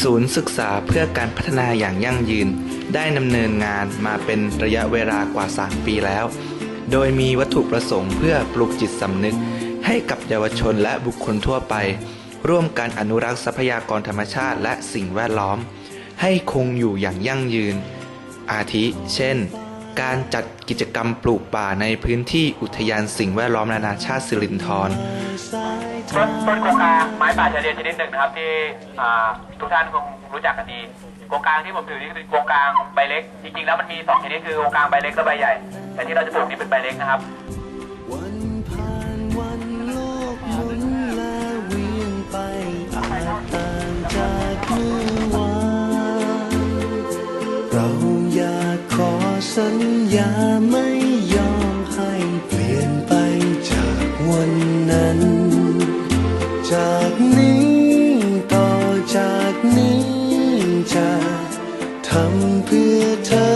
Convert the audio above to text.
ศูนย์ศึกษาเพื่อการพัฒนาอย่างยั่งยืน ได้ดำเนินงานมาเป็นระยะเวลากว่า 3 ปีแล้ว โดยมีวัตถุประสงค์เพื่อปลุกจิตสำนึก ให้กับเยาวชนและบุคคลทั่วไป ร่วมกันอนุรักษ์ทรัพยากรธรรมชาติและสิ่งแวดล้อม ให้คงอยู่อย่างยั่งยืน อาทิ เช่น การจัดกิจกรรมปลูกป่าในพื้นที่อุทยานสิ่งแวดล้อมนานาชาติสิรินธรต้นต้นโกงการไม้ป่าชายเลนชนิดหนึ่งนะครับ ที่ทุกท่านคงรู้จักกันดีโกงกางที่ผมถือนี่คือโกงกางใบเล็ก จริงๆแล้วมันมีสองชนิดคือโกงกางใบเล็กและใบใหญ่ แต่ที่เราจะปลูกนี่เป็นใบเล็กนะครับ สัญญาไม่ยอมให้เปลี่ยนไปจากวันนั้น จากนี้ต่อจากนี้จะทำเพื่อเธอ